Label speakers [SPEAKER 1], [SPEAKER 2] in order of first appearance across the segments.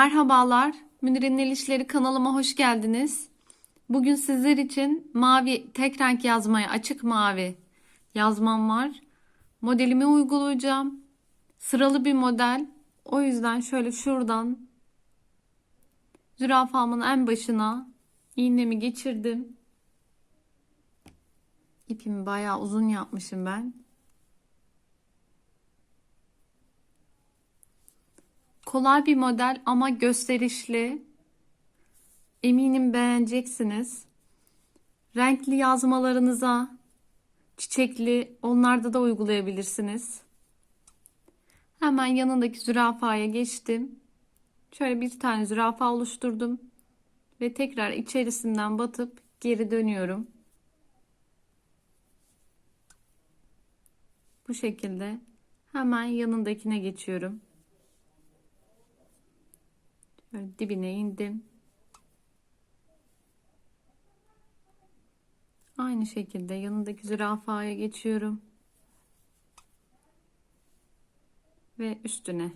[SPEAKER 1] Merhabalar, Münir'in El İşleri kanalıma hoş geldiniz. Bugün sizler için mavi tek renk yazmaya açık mavi yazmam var. Modelimi uygulayacağım. Sıralı bir model. O yüzden şöyle şuradan zürafamın en başına iğnemi geçirdim. İpimi bayağı uzun yapmışım ben. Kolay bir model ama gösterişli. Eminim beğeneceksiniz. Renkli yazmalarınıza, çiçekli onlarda da uygulayabilirsiniz. Hemen yanındaki zürafaya geçtim. Şöyle bir tane zürafa oluşturdum ve tekrar içerisinden batıp geri dönüyorum. Bu şekilde hemen yanındakine geçiyorum. Şöyle dibine indim. Aynı şekilde yanındaki zürafaya geçiyorum. Ve üstüne.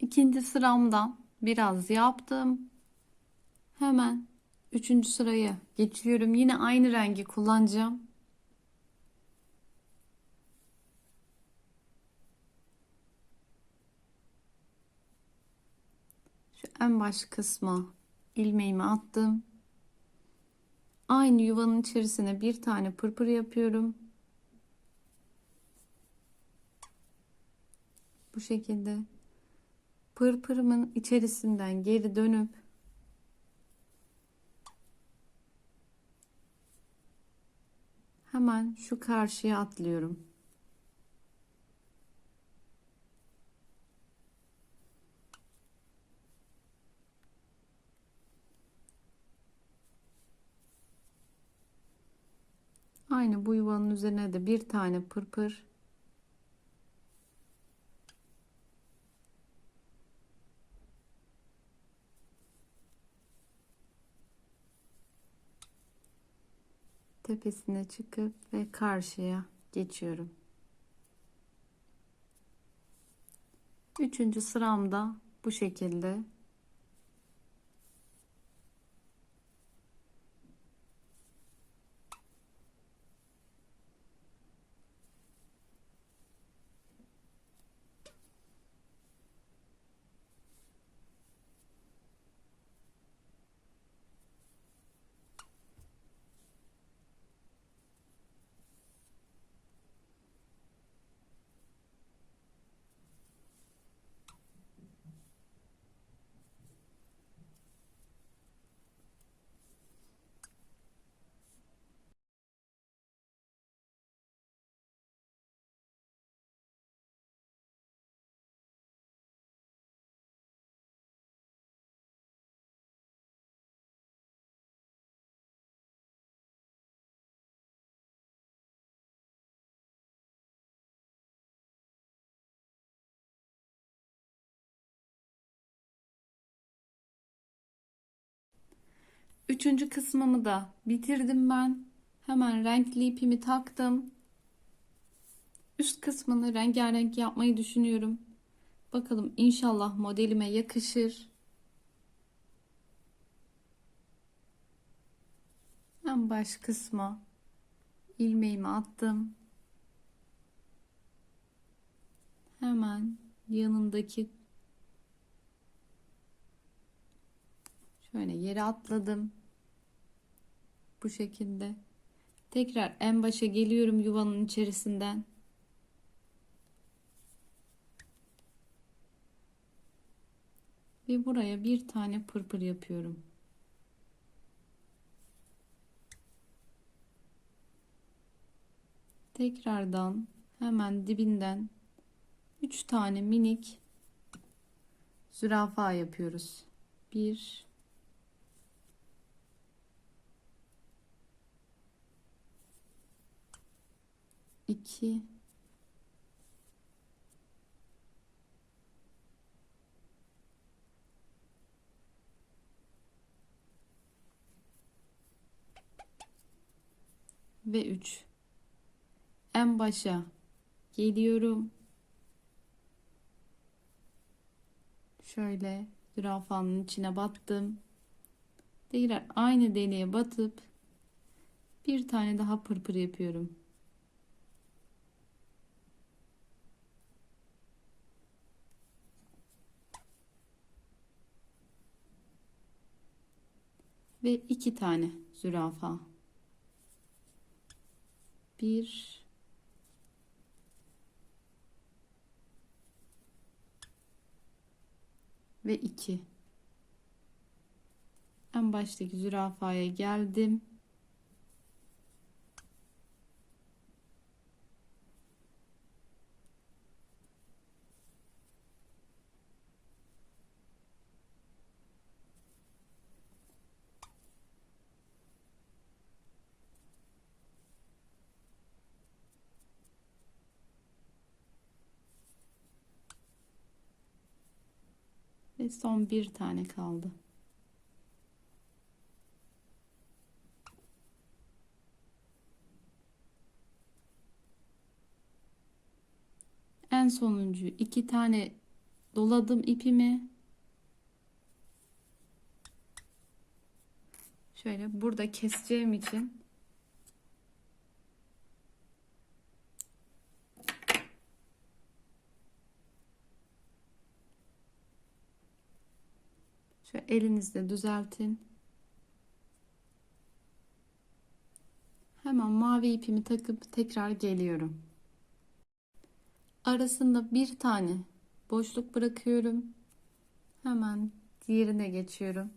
[SPEAKER 1] İkinci sıramdan biraz yaptım. Hemen üçüncü sıraya geçiyorum. Yine aynı rengi kullanacağım. Şu en baş kısma ilmeğimi attım. Aynı yuvanın içerisine bir tane pırpır yapıyorum. Bu şekilde pırpırımın içerisinden geri dönüp hemen şu karşıya atlıyorum. Aynı bu yuvanın üzerine de bir tane pırpır tepesine çıkıp ve karşıya geçiyorum. Üçüncü sıramda bu şekilde Üçüncü kısmımı da bitirdim ben. Hemen renkli ipimi taktım. Üst kısmını rengarenk yapmayı düşünüyorum. Bakalım inşallah modelime yakışır. En baş kısma ilmeğimi attım. Hemen yanındaki Şöyle yere atladım. Bu şekilde. Tekrar en başa geliyorum yuvanın içerisinden. Ve buraya bir tane pırpır yapıyorum. Tekrardan hemen dibinden 3 tane minik zürafa yapıyoruz. 1 2 ve 3 en başa geliyorum. Şöyle zürafanın içine battım. Tekrar aynı deliğe batıp bir tane daha pırpır yapıyorum ve iki tane zürafa. Bir. Ve iki. En baştaki zürafaya geldim son bir tane kaldı. En sonuncu iki tane doladım ipimi. Şöyle burada keseceğim için şöyle elinizle düzeltin hemen mavi ipimi takıp tekrar geliyorum arasında bir tane boşluk bırakıyorum. Hemen diğerine geçiyorum.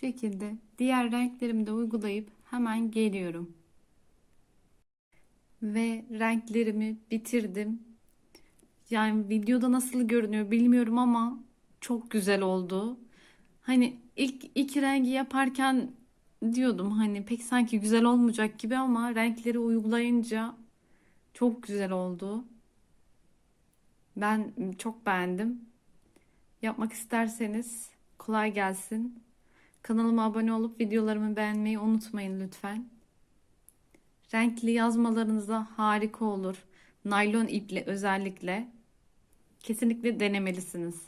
[SPEAKER 1] Şekilde diğer renklerimi de uygulayıp hemen geliyorum. Ve renklerimi bitirdim. Yani videoda nasıl görünüyor bilmiyorum ama çok güzel oldu. Hani ilk iki rengi yaparken diyordum hani pek sanki güzel olmayacak gibi ama renkleri uygulayınca çok güzel oldu. Ben çok beğendim. Yapmak isterseniz kolay gelsin. Kanalıma abone olup videolarımı beğenmeyi unutmayın lütfen. Renkli yazmalarınızda harika olur. Naylon iple özellikle. Kesinlikle denemelisiniz.